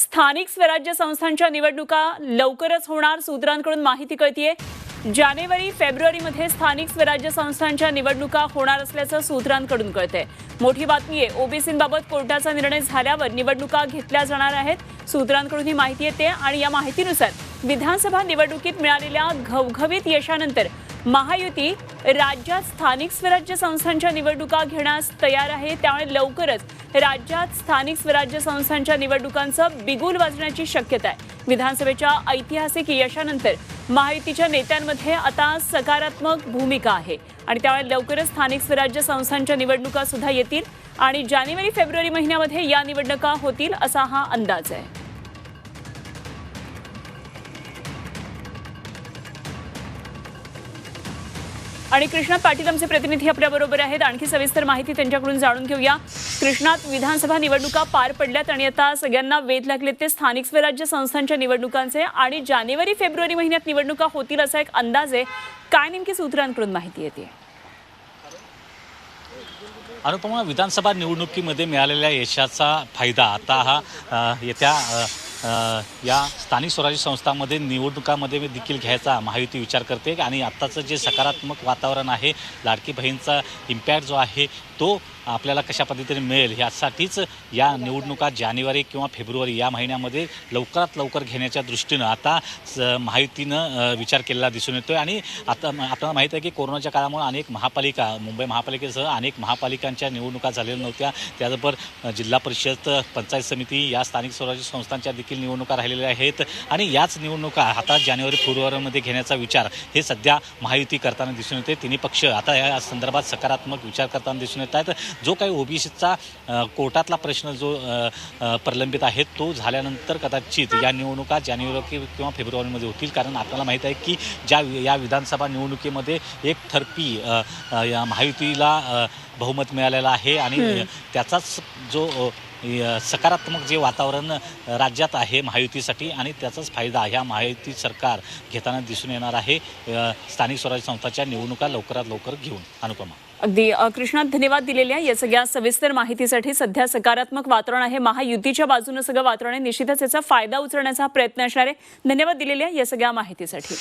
स्थानिक स्वराज्य संस्थांच्या निवडणुका लवकरच होणार सूत्रांकडून माहिती कळतीये. जानेवारी फेब्रुवारीमध्ये स्थानिक स्वराज्य संस्थांच्या निवडणुका होणार असल्याचं सूत्रांकडून कळतंय. मोठी बातमी आहे ओबीसींबाबत कोर्टाचा निर्णय झाल्यावर निवडणुका घेतल्या जाणार आहेत. सूत्रांकडून ही माहिती येते आणि या माहितीनुसार विधानसभा निवडणुकीत मिळालेल्या घवघवीत यशानंतर महायुती राज्यात स्थानिक स्वराज्य संस्थांच्या निवडणुका घेण्यास तयार आहे. त्यामुळे लवकरच राज्यात स्थानिक स्वराज्य संस्थांच्या निवडणुकांचं बिगुल वाजण्याची शक्यता आहे. विधानसभेच्या ऐतिहासिक यशानंतर महायुतीच्या नेत्यांमध्ये आता सकारात्मक भूमिका आहे. आणि त्यामुळे लवकरच स्थानिक स्वराज्य संस्थांच्या निवडणुका सुद्धा येतील आणि जानेवारी फेब्रुवारी महिन्यामध्ये या निवडणुका होतील असा हा अंदाज आहे. आणि कृष्णात पाटील आमचे प्रतिनिधी आपल्याबरोबर आहेत. आणखी सविस्तर माहिती त्यांच्याकडून जाणून घेऊया. कृष्णात विधानसभा निवडणुका पार पडल्यात आणि आता सगळ्यांना वेध लागलेत ते स्थानिक स्वराज्य संस्थांच्या निवडणुकांचे आणि जानेवारी फेब्रुवारी महिन्यात निवडणुका होतील असा एक अंदाज आहे. काय नेमकी सूत्रांकडून माहिती येते? अनुपमा विधानसभा निवडणुकीमध्ये मिळालेल्या यशाचा फायदा आता हा येत्या या स्थानिक स्वराज्य संस्थांमध्ये निवडणुकामध्ये देखील घ्यायचा महायुती विचार करते. आणि आत्ताचं जे सकारात्मक वातावरण आहे लाडकी बहीणचा इम्पॅक्ट जो आहे तो आपल्याला कशा पद्धतीने मिळेल यासाठीच या निवडणुका जानेवारी किंवा फेब्रुवारी या महिन्यामध्ये लवकरात लवकर घेण्याच्या दृष्टीनं आता स- विचार केलेला दिसून येतोय. आणि आता आपल्याला माहीत आहे की कोरोनाच्या काळामुळे अनेक महापालिका मुंबई महापालिकेसह अनेक महापालिकांच्या निवडणुका झालेल्या नव्हत्या. त्याचबरोबर जिल्हा परिषद पंचायत समिती या स्थानिक स्वराज्य संस्थांच्या देखील निवडणुका राहिलेल्या आहेत. आणि याच निवडणुका आता जानेवारी फेब्रुवारीमध्ये घेण्याचा विचार हे सध्या महायुती करताना दिसून येते तिन्ही पक्ष आता या संदर्भात सकारात्मक विचार करताना दिसून येत आहेत. जो काही ओबीसीचा कोर्टातला प्रश्न जो प्रलंबित आहे तो झाल्यानंतर कदाचित या निवडणुका जानेवारी किंवा फेब्रुवारीमध्ये होतील. कारण आपल्याला माहीत आहे की ज्या या विधानसभा निवडणुकीमध्ये एक थरपी या महायुतीला बहुमत मिळालेलं आहे. आणि त्याचाच जो सकारात्मक जे वातावरण राज्यात आहे महायुतीसाठी आणि त्याचाच फायदा ह्या महायुती सरकार घेताना दिसून येणार आहे स्थानिक स्वराज्य संस्थाच्या निवडणुका लवकरात लवकर घेऊन. अनुपमा. अगदी कृष्णात धन्यवाद दिलेल्या या सगळ्या सविस्तर माहितीसाठी सध्या सकारात्मक वातावरण आहे. महायुतीच्या बाजूनं सगळं वातावरण आहे. निश्चितच याचा फायदा उचलण्याचा प्रयत्न असणार आहे. धन्यवाद दिलेल्या या सगळ्या माहितीसाठी.